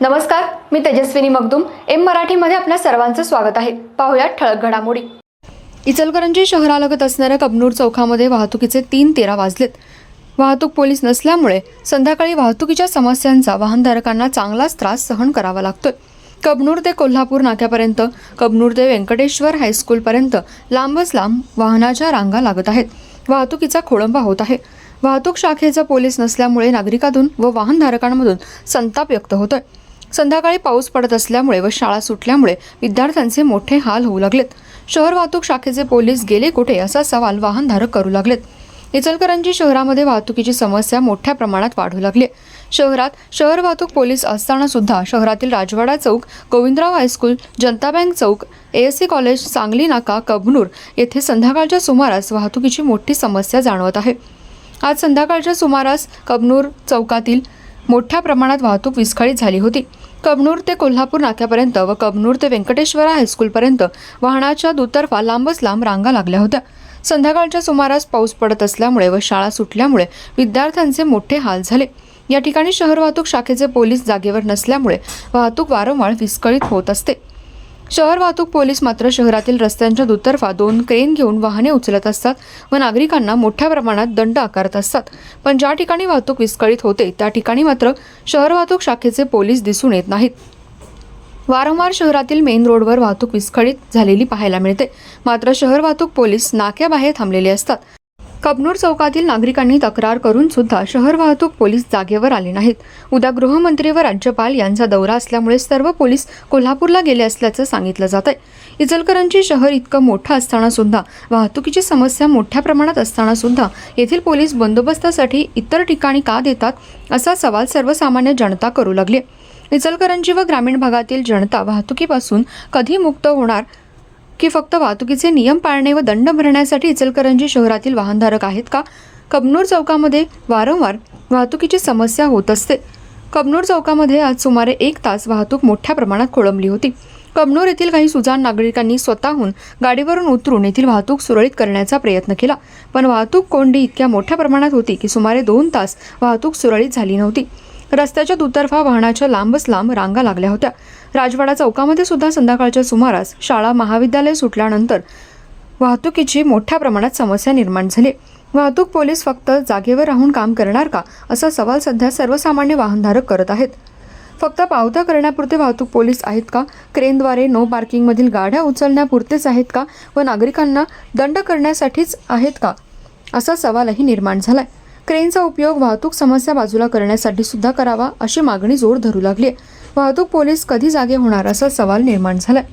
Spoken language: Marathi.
नमस्कार मी तेजस्विनी मगदुम. एम मराठीमध्ये आपल्या सर्वांचं स्वागत आहे. पाहुयात ठळक घडामोडी. इचलकरंजी शहरालगत असणाऱ्या कबनूर चौकामध्ये वाहतुकीचे तीन तेरा वाजलेत. वाहतूक पोलीस नसल्यामुळे संध्याकाळी वाहतुकीच्या समस्यांचा वाहनधारकांना चांगलाच त्रास सहन करावा लागतोय. कबनूर ते कोल्हापूर नाक्यापर्यंत कबनूर ते व्यंकटेश्वर हायस्कूलपर्यंत लांबच लांब वाहनाच्या रांगा लागत आहेत. वाहतुकीचा खोळंबा होत आहे. वाहतूक शाखेचा पोलीस नसल्यामुळे नागरिकातून व वाहनधारकांमधून संताप व्यक्त होतोय. संध्याकाळी पाऊस पडत असल्यामुळे व शाळा सुटल्यामुळे विद्यार्थ्यांचे मोठे हाल होऊ लागलेत. शहर वाहतूक शाखेचे पोलीस गेले कुठे असा सवाल वाहनधारक करू लागलेत. इचलकरंजी शहरामध्ये वाहतुकीची समस्या मोठ्या प्रमाणात वाढू लागली शहरात शहर वाहतूक पोलीस असताना सुद्धा शहरातील राजवाडा चौक Govindrao high school Janata bank चौक एएससी कॉलेज सांगली नाका कबनूर येथे संध्याकाळच्या सुमारास वाहतुकीची मोठी समस्या जाणवत आहे. आज संध्याकाळच्या सुमारास कबनूर चौकातील मोठ्या प्रमाणात वाहतूक विस्कळीत झाली होती. कबनूर ते कोल्हापूर नाक्यापर्यंत व कबनूर ते व्यंकटेश्वरा हायस्कूलपर्यंत वाहनाच्या दुतर्फा लांबच लांब रांगा लागल्या होत्या. संध्याकाळच्या सुमारास पाऊस पडत असल्यामुळे व शाळा सुटल्यामुळे विद्यार्थ्यांचे मोठे हाल झाले. या ठिकाणी शहर वाहतूक शाखेचे पोलीस जागेवर नसल्यामुळे वाहतूक वारंवार विस्कळीत होत असते. शहर वाहतूक पोलीस मात्र शहरातील रस्त्यांच्या दुतर्फा दोन क्रेन घेऊन वाहने उचलत असतात व नागरिकांना मोठ्या प्रमाणात दंड आकारत असतात. पण ज्या ठिकाणी वाहतूक विस्कळीत होते त्या ठिकाणी मात्र शहर वाहतूक शाखेचे पोलीस दिसून येत नाहीत. वारंवार शहरातील मेन रोडवर वाहतूक विस्कळीत झालेली पाहायला मिळते. मात्र शहर वाहतूक पोलीस नाक्याबाहेर थांबलेले असतात. कबनूर चौकातील नागरिकांनी तक्रार करून सुद्धा शहर वाहतूक पोलीस जागेवर आले नाहीत. उद्या गृहमंत्री व राज्यपाल यांचा दौरा असल्यामुळे सर्व पोलीस कोल्हापूरला गेले असल्याचं सांगितलं जात आहे इचलकरंजी शहर इतकं मोठं असताना सुद्धा वाहतुकीची समस्या मोठ्या प्रमाणात असताना सुद्धा येथील पोलीस बंदोबस्तासाठी इतर ठिकाणी का देतात असा सवाल सर्वसामान्य जनता करू लागली. इचलकरंजी व ग्रामीण भागातील जनता वाहतुकीपासून कधी मुक्त होणार की फक्त वाहतुकीचे नियम पाळणे व दंड भरण्यासाठी इचलकरंजी शहरातील वाहनधारक आहेत का? कबनूर चौकामध्ये वारंवार वाहतुकीची समस्या होत असते. कबनूर चौकामध्ये आज सुमारे एक तास वाहतूक मोठ्या प्रमाणात खोळंबली होती. कबनूर येथील काही सुजाण नागरिकांनी स्वतःहून गाडीवरून उतरून येथील वाहतूक सुरळीत करण्याचा प्रयत्न केला. पण वाहतूक कोंडी इतक्या मोठ्या प्रमाणात होती की सुमारे दोन तास वाहतूक सुरळीत झाली नव्हती. रस्त्याच्या दुतर्फा वाहनाच्या लांबच लांब रांगा लागल्या होत्या. राजवाडा चौकामध्ये सुद्धा संध्याकाळच्या सुमारास शाळा महाविद्यालय सुटल्यानंतर वाहतुकीची मोठ्या प्रमाणात समस्या निर्माण झाली. वाहतूक पोलीस फक्त जागेवर राहून काम करणार का? असा सवाल सध्या सर्वसामान्य वाहनधारक करत आहेत. फक्त पावत्या करण्यापुरते वाहतूक पोलीस आहेत का? क्रेनद्वारे नो पार्किंगमधील गाड्या उचलण्यापुरतेच आहेत का? व नागरिकांना दंड करण्यासाठीच आहेत का? असा सवालही निर्माण झालाय. क्रेनचा उपयोग वाहतूक समस्या बाजूला करण्यासाठी सुद्धा करावा अशी मागणी जोर धरू लागली आहे वाहतूक पोलीस कधी जागे होणार असा सवाल निर्माण झालाय.